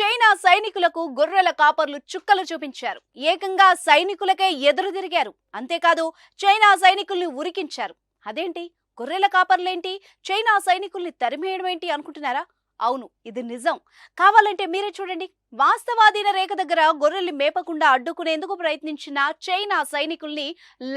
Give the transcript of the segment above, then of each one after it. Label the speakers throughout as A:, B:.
A: China సైనికులకు గొర్రెల కాపర్లు చుక్కలు చూపించారు. ఏకంగా సైనికులకే ఎదురు తిరిగారు. అంతేకాదు చైనా సైనికుల్ని ఉరికించారు. అదేంటి? గొర్రెల కాపర్లేంటి? చైనా సైనికుల్ని తరిమేయడం ఏంటి అనుకుంటున్నారా? అవును ఇది నిజం. కావాలంటే మీరే చూడండి. వాస్తవాధీన రేఖ దగ్గర గొర్రెల్ని మేపకుండా అడ్డుకునేందుకు ప్రయత్నించిన చైనా సైనికుల్ని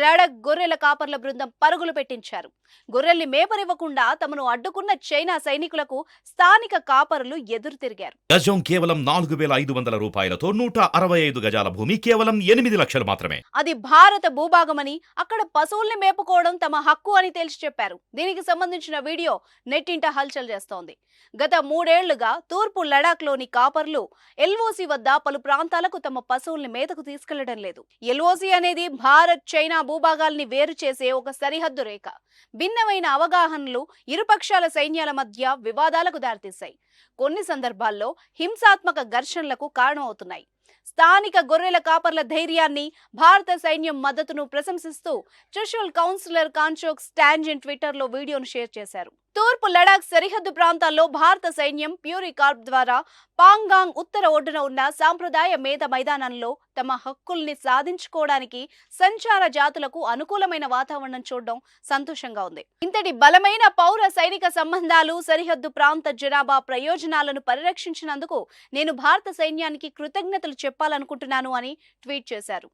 A: లడక్ గొర్రెల కాపర్ల బృందం పరుగులు పెట్టించారు. గొర్రెల్ని మేపనివ్వకుండా తమను అడ్డుకున్న చైనా సైనికులకు స్థానిక కాపరులు ఎదురు తిరిగారు.
B: గజం కేవలం నాలుగు వేల ఐదు వందల రూపాయలతో నూట అరవై ఐదు గజాల భూమి కేవలం ఎనిమిది లక్షలు మాత్రమే.
A: అది భారత భూభాగమని అక్కడ పశువుల్ని మేపుకోవడం తమ హక్కు అని తేల్చి చెప్పారు. దీనికి సంబంధించిన వీడియో నెట్టింట హల్చల్ చేస్తోంది. గత మూడేళ్ళుగా తూర్పు లడాఖ్లోని కాపర్లు ఎల్ఓసి వద్ద పలు ప్రాంతాలకు తమ పశువుల్ని మేతకు తీసుకెళ్ళడం లేదు. ఎల్ఓసి అనేది భారత్ చైనా భూభాగాల్ని వేరు చేసే ఒక సరిహద్దు రేఖ. భిన్నమైన అవగాహనలు ఇరుపక్షాల సైన్యాల మధ్య వివాదాలకు దారితీశాయి. కొన్ని సందర్భాల్లో హింసాత్మక ఘర్షణలకు కారణమవుతున్నాయి. స్థానిక గొర్రెల కాపర్ల ధైర్యాన్ని భారత సైన్యం మద్దతును ప్రశంసిస్తూ త్రిశూల్ కౌన్సిలర్ కాన్చోక్ స్టాంజిన్ ట్విట్టర్లో వీడియోను షేర్ చేశారు. తూర్పు లడాక్ సరిహద్దు ప్రాంతాల్లో భారత సైన్యం ప్యూరి కార్ప్ ద్వారా పాంగాంగ్ ఉత్తర ఒడ్డున ఉన్న సాంప్రదాయ మేధ మైదానంలో తమ హక్కుల్ని సాధించుకోవడానికి సంచార జాతులకు అనుకూలమైన వాతావరణం చూడడం సంతోషంగా ఉంది. ఇంతటి బలమైన పౌర సైనిక సంబంధాలు సరిహద్దు ప్రాంత జనాభా ప్రయోజనాలను పరిరక్షించినందుకు నేను భారత సైన్యానికి కృతజ్ఞతలు చెప్పాలనుకుంటున్నాను అని ట్వీట్ చేశారు.